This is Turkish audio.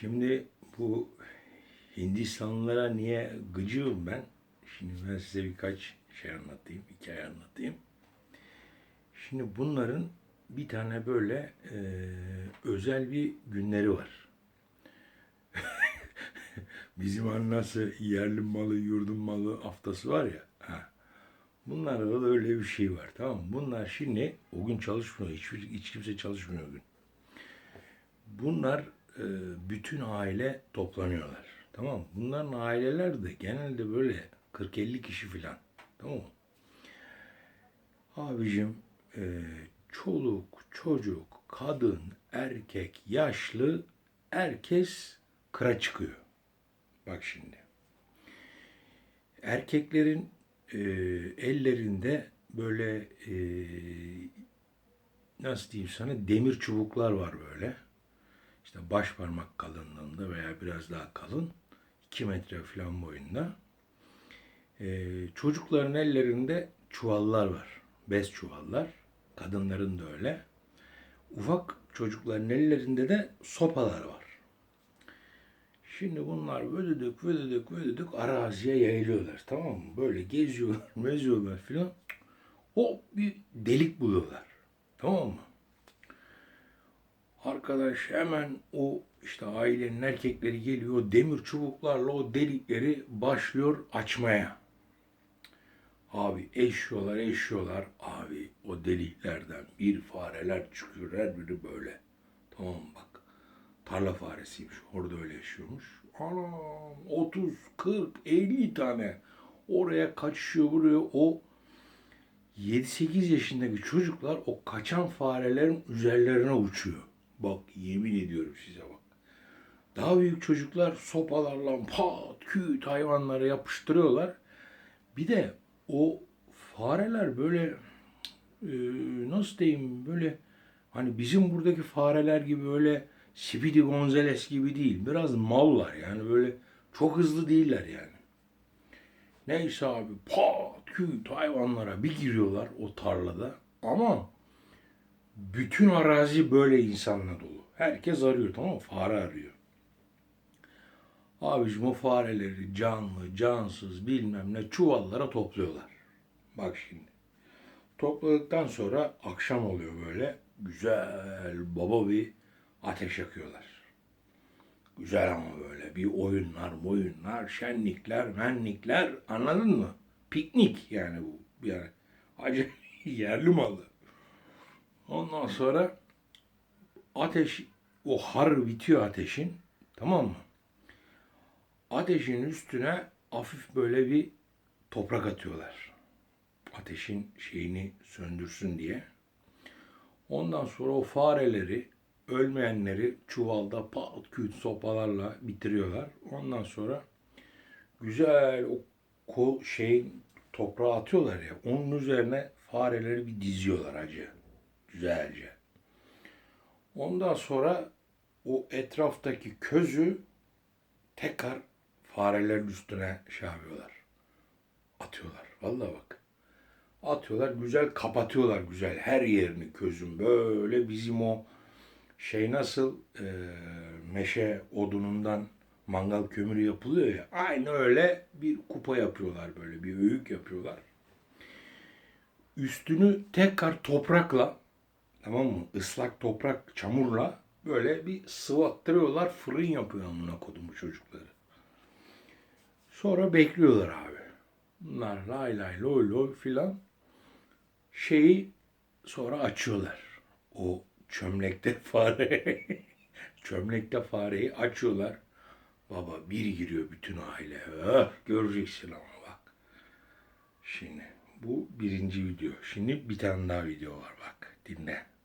Şimdi bu Hindistanlılara niye gıcığım ben? Şimdi ben size birkaç şey anlatayım, hikaye anlatayım. Şimdi bunların bir tane böyle e, özel bir günleri var. Bizim nasıl yerli malı, yurdun malı haftası var ya. Ha. Bunlarda da öyle bir şey var tamam mı? Bunlar şimdi o gün çalışmıyor. Hiçbir, hiç kimse çalışmıyor o gün. Bunlar bütün aile toplanıyorlar. Tamam mı? Bunların aileler de genelde böyle 40-50 kişi falan. Tamam mı? Abicim e, çoluk, çocuk, kadın, erkek, yaşlı herkes kıra çıkıyor. Bak şimdi. Erkeklerin e, ellerinde böyle e, nasıl diyeyim sana demir çubuklar var böyle. İşte baş parmak kalınlığında veya biraz daha kalın. 2 metre falan boyunda. E, çocukların ellerinde çuvallar var. Bez çuvallar. Kadınların da öyle. Ufak çocukların ellerinde de sopalar var. Şimdi bunlar vödüdük vödüdük vödüdük araziye yayılıyorlar tamam mı? Böyle geziyorlar, meziyorlar filan. Hop bir delik buluyorlar. Tamam mı? Arkadaş hemen o işte ailenin erkekleri geliyor demir çubuklarla o delikleri başlıyor açmaya. Abi eşiyorlar eşiyorlar. Abi o deliklerden bir fareler çıkıyor her biri böyle. Tamam bak. Tarla faresiymiş. Orada öyle yaşıyormuş. Anam 30, 40, 50 tane oraya kaçışıyor buraya o 7-8 yaşındaki çocuklar o kaçan farelerin üzerlerine uçuyor. Bak yemin ediyorum size bak. Daha büyük çocuklar sopalarla pat küt hayvanlara yapıştırıyorlar. Bir de o fareler böyle e, nasıl diyeyim böyle hani bizim buradaki fareler gibi öyle Speedy Gonzales gibi değil. Biraz mallar yani böyle çok hızlı değiller yani. Neyse abi pat küt hayvanlara bir giriyorlar o tarlada. Ama bütün arazi böyle insanla dolu. Herkes arıyor tamam mı? Fare arıyor. Abicim o fareleri canlı, cansız bilmem ne çuvallara topluyorlar. Bak şimdi. Topladıktan sonra akşam oluyor böyle. Güzel baba bir ateş yakıyorlar. Güzel ama böyle bir oyunlar, oyunlar, şenlikler, menlikler anladın mı? Piknik yani bu. Yani acayip yerli malı. Ondan sonra ateş, o har bitiyor ateşin. Tamam mı? Ateşin üstüne hafif böyle bir toprak atıyorlar. Ateşin şeyini söndürsün diye. Ondan sonra o fareleri, ölmeyenleri çuvalda pat küt sopalarla bitiriyorlar. Ondan sonra güzel o ko şeyin toprağı atıyorlar ya. Onun üzerine fareleri bir diziyorlar acı. Güzelce. Ondan sonra o etraftaki közü tekrar farelerin üstüne şey. Atıyorlar. Vallahi bak. Atıyorlar güzel kapatıyorlar güzel her yerini közün böyle bizim o şey nasıl e, meşe odunundan mangal kömürü yapılıyor ya aynı öyle bir kupa yapıyorlar böyle bir öğük yapıyorlar. Üstünü tekrar toprakla tamam mı ıslak toprak çamurla böyle bir sıvattırıyorlar fırın yapıyor amına kodumu çocukları. Sonra bekliyorlar abi. Bunlar lay lay loy loy filan şeyi sonra açıyorlar. O çömlekte fare çömlekte fareyi açıyorlar. Baba bir giriyor bütün aile. Öf, göreceksin ama bak. Şimdi bu birinci video. Şimdi bir tane daha video var bak. Dinle.